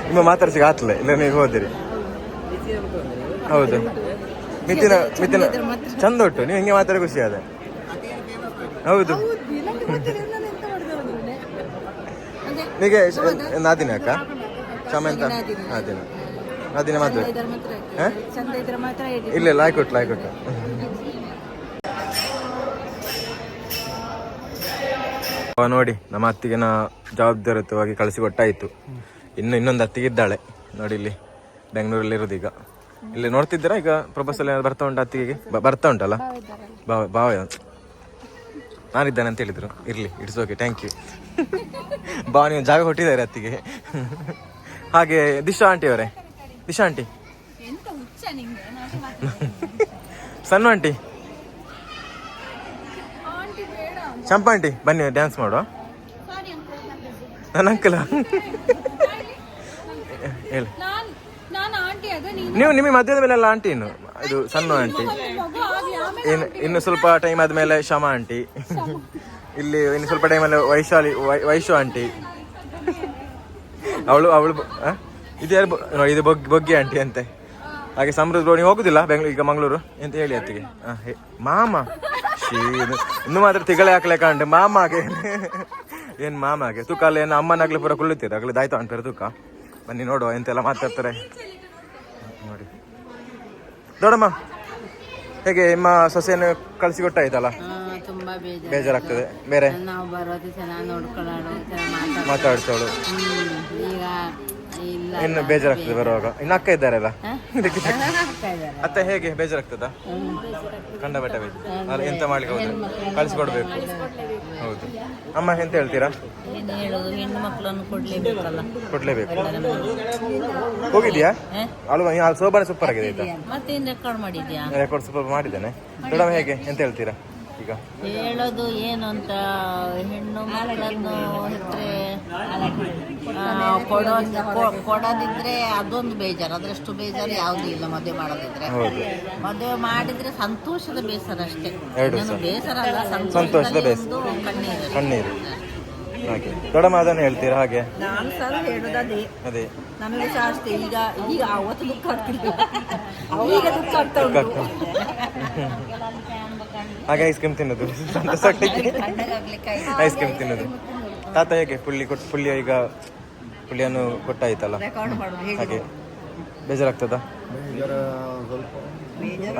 ನಿಮ್ಮ ಮಾತಾಡ್ಸಿಗೆ ಆತ್ಲೆ ಇಲ್ಲ ನೀವು ಹೋದಿರಿ ಹೌದು. ಮಿತಿನ ಮಿತಿನ ಚಂದ ಉಂಟು ನೀವು ಹಿಂಗೆ ಮಾತಾಡಿ ಖುಷಿ ಅದ ಹೌದು. ನಿಮಗೆ ನಾದಿನ ಅಕ್ಕ? ಸಮಯ ನಾದಿನ. ಚಂದ ಇದ್ರೆ ಮಾತ್ರ ಇಲ್ಲ ಇಲ್ಲ ಆಯ್ಕೊಟ್ಟು ಆಯ್ಕೊಟ್ಟು ನೋಡಿ ನಮ್ಮ ಅತ್ತಿಗೆ ನಾ ಜವಾಬ್ದಾರಿಯುತವಾಗಿ ಕಳಿಸಿಕೊಟ್ಟಾಯಿತು. ಇನ್ನು ಇನ್ನೊಂದು ಅತ್ತಿಗೆ ಇದ್ದಾಳೆ. ನೋಡಿ ಇಲ್ಲಿ ಬೆಂಗಳೂರಲ್ಲಿ ಇರೋದು ಈಗ. ಇಲ್ಲಿ ನೋಡ್ತಿದ್ದೀರಾ? ಈಗ ಏನಾದ್ರು ಬರ್ತಾ ಉಂಟು ಅತ್ತಿಗೆ ಬ- ಬರ್ತಾ ಉಂಟಲ್ಲ? ಬಾವ ಬಾವ ನಾನಿದ್ದಾನೆ ಅಂತ ಹೇಳಿದರು. ಇರ್ಲಿ ಇಟ್ಸ್ ಓಕೆ ಥ್ಯಾಂಕ್ ಯು. ಬಾವ ನೀವು ಜಾಗ ಕೊಟ್ಟಿದ್ದಾರೆ ಅತ್ತಿಗೆ. ಹಾಗೆ ದಿಶಾ ಆಂಟಿ ಅವರೇ ದಿಶಾ ಆಂಟಿ? (laughs) ಸಣ್ಣ ಆಂಟಿ? ಚಂಪಾ ಆಂಟಿ ಬನ್ನಿ ಡ್ಯಾನ್ಸ್ ಮಾಡುವ. ನನ್ನ ಅಂಕಲ ಹೇಳಿ. ನೀವು ನಿಮಗೆ ಮಧ್ಯದ ಮೇಲೆಲ್ಲ ಆಂಟಿ ಇನ್ನು. ಇದು ಸಣ್ಣ ಆಂಟಿ. ಇನ್ನು ಇನ್ನು ಸ್ವಲ್ಪ ಟೈಮ್ ಆದ್ಮೇಲೆ ಶಮ ಆಂಟಿ. ಇಲ್ಲಿ ಇನ್ನು ಸ್ವಲ್ಪ ಟೈಮಲ್ಲಿ ವೈಶಾಲಿ ವೈಶು ಆಂಟಿ. (laughs) ಅವಳು ಅವಳು? ಇದು ಯಾರು ನೋಡಿ ಇದು ಬಗ್ಗೆ ಬೊಗ್ಗಿ ಆಂಟಿ ಅಂತೆ. ಹಾಗೆ ಸಮೃದ್ಧ ನೀವು ಹೋಗುದಿಲ್ಲ ಬೆಂಗಳೂರು ಈಗ ಮಂಗಳೂರು ಅಂತ ಹೇಳಿ ಅತ್ತಿಗೆ. ಹಾಂ ಮಾಮ. ಶೀ ಇನ್ನು ಮಾತ್ರ ತಿಗಳೆ ಹಾಕ್ಲೆ ಕಾಂಡೆ ಮಾಮಾಗೆ ಏನು ಮಾಮಾಗೆ ತೂಕ ಅಲ್ಲಿ ಏನು ಅಮ್ಮನಾಗ್ಲಿ ಪೂರ ಕುಳ್ಳುತ್ತೀರ ಅಗ್ಲಿ ದಾಯ್ತಾ ಅಂತಾರೆ ತೂಕ. ಬನ್ನಿ ನೋಡುವ ಎಂತೆಲ್ಲ ಮಾತಾಡ್ತಾರೆ. ನೋಡಿ. ದೊಡಮ್ಮ ಹೇಗೆ ನಿಮ್ಮ ಸೊಸೆಯನ್ನು ಕಳಿಸಿಕೊಟ್ಟಾಯ್ತಲ್ಲ ಬೇಜಾರಾಗ್ತದೆ. ಬೇರೆ? ನಾವು ಇನ್ನು ಬೇಜಾರಾಗ್ತದೆ ಬರುವಾಗ. ಇನ್ನು ಅಕ್ಕ ಇದ್ದಾರಲ್ಲ (laughs) ಇದಕ್ಕೆ ಅತ್ತೆ ಹೇಗೆ? ಬೇಜಾರಾಗ್ತದ? ಕಂಡ ಬೆಟ್ಟ ಬೇಜ ಎಂತ ಮಾಡ್ಲಿಕ್ಕೆ ಹೋದ್ರೆ? ಕಳಿಸ್ಕೊಡ್ಬೇಕು. ಹೌದು. ಅಮ್ಮ ಎಂತ ಹೇಳ್ತೀರಾ? ಕೊಡ್ಲೇಬೇಕು. ಹೋಗಿದ್ಯಾ? ಅಲ್ವಾ? ಸೋಬಾನೆ ಸೂಪರ್ ಆಗಿದೆ ಆಯ್ತಾ? ರೆಕಾರ್ಡ್ ಸೂಪರ್ ಮಾಡಿದ್ದೇನೆ. ಮೇಡಮ್ ಹೇಗೆ? ಎಂತ ಹೇಳ್ತೀರಾ? ಈಗ? ಹೇಳೋದು ಏನು ಅಂತ ಹೆಣ್ಣು ಮಕ್ಕಳನ್ನು ಇಟ್ಟರೆ ಕೊಡೋ ಕೊಡೋದಿದ್ರೆ ಅದೊಂದು ಬೇಜಾರು. ಅದರಷ್ಟು ಬೇಜಾರು ಯಾವುದೂ ಇಲ್ಲ ಮದುವೆ ಮಾಡೋದಿದ್ರೆ. ಮದುವೆ ಮಾಡಿದ್ರೆ ಸಂತೋಷದ ಬೇಸರ ಅಷ್ಟೇ. ಬೇಸರ ಅಲ್ಲ ಸಂತೋಷದ ಬೇಸರ. ಕಣ್ಣೀರು. ಕಣ್ಣೀರು. ಹಾಗೆ. ದೊಡ್ಡಮ್ಮ ಅದನ್ನು ಹೇಳ್ತೀರಾ ಹಾಗೆ? ನಾನು ಸಹ ಹೇಳೋದದೇ ಅದೇ. ನಮಗೆ ಸಹ ಅಷ್ಟೇ. ಈಗ ಈಗ ಅವತ್ತು ದುಃಖ ಆಗ್ತಿಲ್ಲ. ಈಗ ದುಃಖ ಆಗ್ತಾ ಉಂಟು. ಹಾಗೆ ಐಸ್ ಕ್ರೀಮ್ ತಿನ್ನೋದು. (laughs) ಸಂತೋಷ ಆಗ್ಲಿಕ್ಕೆ. ಐಸ್ ಕ್ರೀಮ್ ತಿನ್ನೋದು. ತಾತ ಹೇಗೆ ಪುಳ್ಳಿ ಕೊಟ್ಟು ಪುಳ್ಳಿ ಈಗ ಪುಳಿಯನ್ನು ಕೊಟ್ಟಾಯ್ತಲ್ಲ? ಹಾಗೆ. ಬೇಜಾರಾಗ್ತದ?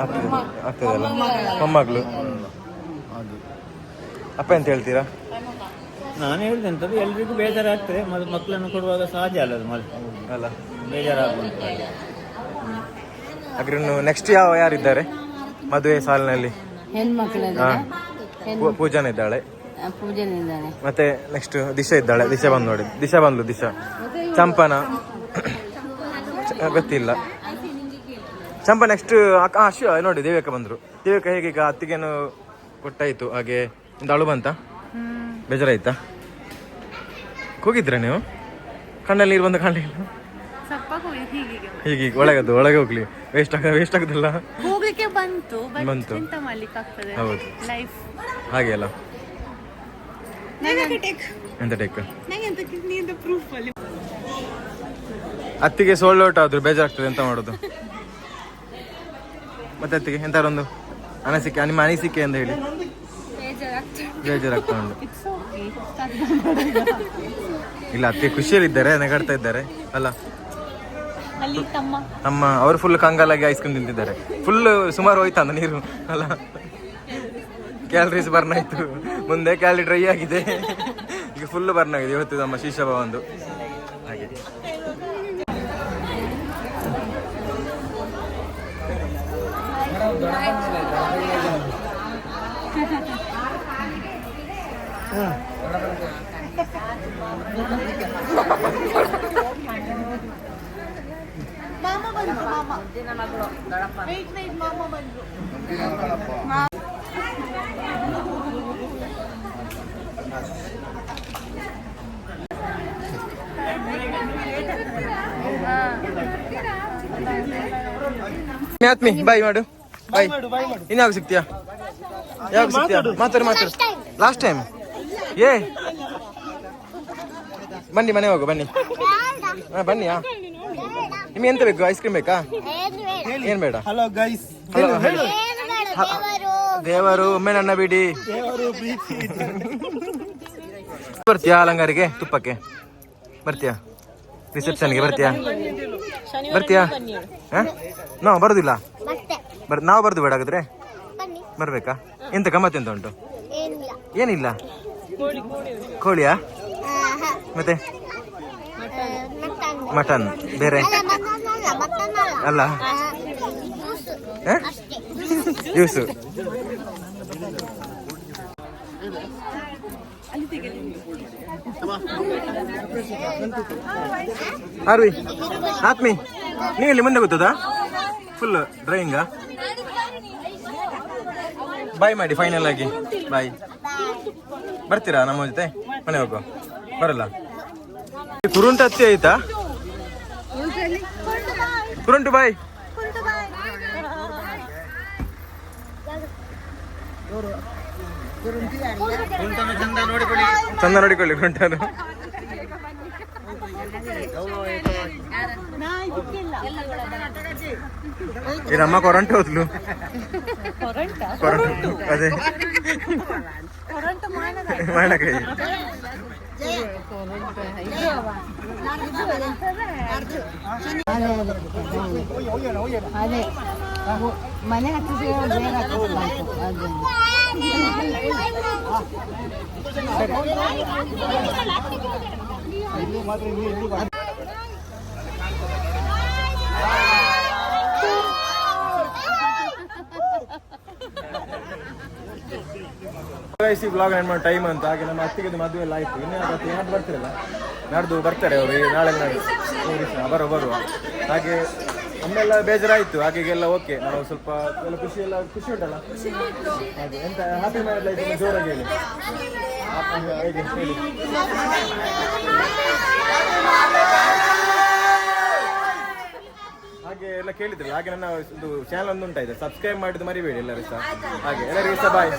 ಆಗ್ತದೆ ಆಗ್ತದಲ್ಲ? ಮೊಮ್ಮಗಳು. ಅಪ್ಪ ಎಂತ ಹೇಳ್ತೀರಾ? ನಾನು ಹೇಳಿದೆ ಅಂತದ್ದು ಎಲ್ರಿಗೂ ಬೇಜಾರಾಗ್ತದೆ. ಮತ್ತು ಮಕ್ಕಳನ್ನು ಕೊಡುವಾಗ ಸಹಜ ಅಲ್ಲ ಅದು ಅಲ್ಲ. ಬೇಜಾರಾಗುವಂತ ಹಾಗಾದ್ರೆ ಇನ್ನು ನೆಕ್ಸ್ಟ್ ಯಾವ ಯಾರಿದ್ದಾರೆ? ಮದುವೆ ಸಾಲಿನಲ್ಲಿ. ಹೆಣ್ಮಕ್ಳದ ಹಾ. ಪೂ- ಪೂಜಾನ ಇದ್ದಾಳೆ. ಮತ್ತೆ ನೆಕ್ಸ್ಟ್ ದಿಶಾ ಇದ್ದಾಳೆ. ದಿಶಾ ಬಂದು ನೋಡಿ. ದಿಶಾ ಬಂದ್ಲು ದಿಶಾ. ಚಂಪನ. ಗೊತ್ತಿಲ್ಲ. ಚಂಪ ನೆಕ್ಸ್ಟ್ ಅಕ್ಕ ಅಶ್ವ ನೋಡಿ ದೇವಿಕ ಬಂದ್ರು. ದೇವಿಕ ಹೇಗೆ ಈಗ ಅತ್ತಿಗೆನು ಕೊಟ್ಟಾಯ್ತು ಹಾಗೆ ಒಂದು ಅಳು ಬಂತ? ಬೇಜಾರಾಯ್ತಾ? ಕೂಗಿದ್ರ ನೀವು? ಕಣ್ಣಲ್ಲಿ ನೀರು ಬಂದು ಕಾಣಲಿಲ್ಲ? ಹೀಗೀಗ. ಒಳಗದ್ದು ಒಳಗೆ ಹೋಗ್ಲಿ. ವೇಸ್ಟ್ ಆಗ ವೇಸ್ಟ್ ಆಗುದಿಲ್ಲ. ಹೋಗ್ಲಿಕ್ಕೆ ಬಂತು ಬಟ್ ಬಂತು. ಎಂತ ಮಾಡ್ಲಿಕ್ಕೆ ಆಗ್ತದೆ ಹೌದು. ಲೈಫ್ ಹಾಗೆ ಅಲ್ಲ? ಎಂತ ಟೇಕ್ ಪ್ರೂಫ್ ಅಲ್ಲಿ? ಅತ್ತಿಗೆ ಸೋಲ್ಡ್ ಔಟ್ ಆದ್ರು ಬೇಜಾರಾಗ್ತದೆ ಎಂತ ಮಾಡೋದು? ಮತ್ತೆ ಅತ್ತಿಗೆ ಎಂತಾರೊಂದು ಅನಿಸಿಕೆ ನಿಮ್ಮ ಅನಿಸಿಕೆ ಅಂತ ಹೇಳಿ? ಬೇಜಾರಾಗ್ತಾ ಉಂಟು ಇಲ್ಲ ಅತ್ತಿಗೆ ಖುಷಿಯಲ್ಲಿದ್ದಾರೆ ನಗಾಡ್ತಾ ಇದ್ದಾರೆ. ಅಲ್ಲ ನಮ್ಮ ಅವರು ಫುಲ್ ಕಂಗಾಲಾಗಿ ಕ್ರೀಮ್ ತಿಂತಿದ್ದಾರೆ. ಫುಲ್ ಸುಮಾರು ಹೋಯ್ತಾ ಅಂತ ನೀರು ಅಲ್ಲ. ಕ್ಯಾಲರೀಸ್ ಬರ್ನ್ ಆಯ್ತು. ಮುಂದೆ ಕ್ಯಾಲರಿ ಡ್ರೈ ಆಗಿದೆ. ಈಗ ಫುಲ್ ಬರ್ನ್ ಆಗಿದೆ. ಇವತ್ತು ನಮ್ಮ ಶೀಶ ಒಂದು. ಹಾಗೆ. ಮುದ್ದಿನ ಮಗಳು ದೊಡ್ಡಪ್ಪ ಆತ್ಮಿ ಬಾಯ್ ಮಾಡು. ಬಾಯ್. ಇನ್ಯಾವಾಗ ಸಿಗ್ತೀಯಾ? ಯಾವಾಗ ಸಿಗ್ತೀಯಾ? ಮಾತಾಡು. ಮಾತಾಡು ಲಾಸ್ಟ್ ಟೈಮ್ ಏ. ಬನ್ನಿ ಮನೆ ಹೋಗು ಬನ್ನಿ. ಹಾ ಬನ್ನಿ ಹಾ. ನಿಮ್ಗೆ ಎಂತ ಬೇಕು ಐಸ್ ಕ್ರೀಮ್ ಬೇಕಾ? ಏನು ಬೇಡ. ಹಲೋ ಗೈಸ್ ಹಲೋ ಹೇಳು. ದೇವರು. ದೇವರು ಒಮ್ಮೆ ನನ್ನ ಬಿಡಿ. ಬರ್ತೀಯಾ ಅಲಂಗಾರಿಗೆ? ತುಪ್ಪಕ್ಕೆ. ಬರ್ತೀಯಾ? ರಿಸೆಪ್ಷನ್ಗೆ ಬರ್ತೀಯಾ? ಬರ್ತೀಯಾ? ಹಾ? ನಾವು ಬರುದಿಲ್ಲ. ಬರ್ ನಾವು ಬರ್ದು ಬೇಡ ಹಾಗಾದ್ರೆ? ಬನ್ನಿ. ಬರ್ಬೇಕಾ? ಎಂತ ಗಮ್ಮತ್ ಎಂತ ಉಂಟು? ಏನಿಲ್ಲ. ಏನಿಲ್ಲ? ಕೋಳಿಯಾ? ಮತ್ತೆ? ಮಟನ್ ಬೇರೆ? ಅಲ್ಲ ಜ್ಯೂಸ್ ಆರ್ವಿ ಆತ್ಮಿ ನೀವು ಇಲ್ಲಿ ಮುಂದೆ ಗೊತ್ತದಾ ಫುಲ್ ಡ್ರಾಯಿಂಗಾ ಬಾಯ್ ಮಾಡಿ ಫೈನಲ್ ಆಗಿ. ಬಾಯ್ ಬರ್ತೀರಾ ನಮ್ಮ ಜೊತೆ? ಮನೆ ಹೋಗು. ಬರಲ್ಲ. ಕುರುಂಟ ಹತ್ತಿ ಆಯ್ತಾ ಕುರುಂಟು ಬಾಯ್. ಚಂದ ನೋಡಿಕೊಳ್ಳಿ ಕುಂಟನು ಈ ನಮ್ಮ ಕೊರಂಟ ಹೋದ್ಲು. ಕೊರಂಟ ಅದೇ. ಮಾಡಕೈ ಅದೇ ಮನೆ ಹತ್ತಿದ್ರೆ ಬೇಗ ಅದು ಸಿ ಬ್ಲಾಗ್ ಎಂಡ್ ಮಾಡೋ ಟೈಮ್ ಅಂತ. ಹಾಗೆ ನಮ್ಮ ಅತ್ತಿಗೆ ಮದುವೆ ಎಲ್ಲ ಆಯ್ತು. ಇನ್ನೇ ಏನಾದ್ರು ಬರ್ತಿರಲ್ಲ. ನಾಡ್ದು ಬರ್ತಾರೆ ಅವರು ನಾಳೆ ನಾಳೆ. ಬರೋ ಬರುವ ಹಾಗೆ ಒಮ್ಮೆಲ್ಲ ಬೇಜಾರಾಯ್ತು. ಹಾಗೆಲ್ಲ ಓಕೆ ನಾವು ಸ್ವಲ್ಪ ಎಲ್ಲ ಖುಷಿ ಎಲ್ಲ ಖುಷಿ ಉಂಟಲ್ಲ? ಹಾಗೆ ಎಂತ ಹ್ಯಾಪಿ ಮ್ಯಾರೇಜ್ ಲೈಫ್ ಜೋರಾಗಿ ಹೇಳಿ. ಹೇಗೆ ಹೇಳಿ. ಹಾಗೆ ಎಲ್ಲ ಕೇಳಿದ್ರಲ್ಲ ಹಾಗೆ ನನ್ನ ಒಂದು ಚಾನಲ್ ಒಂದು ಉಂಟಾಯ್ತು ಸಬ್ಸ್ಕ್ರೈಬ್ ಮಾಡಿದ್ದು ಮರಿಬೇಡಿ ಎಲ್ಲರೂ ಸಹ. ಹಾಗೆ ಎಲ್ಲರಿಗೂ ಸಹ ಬಾಯ್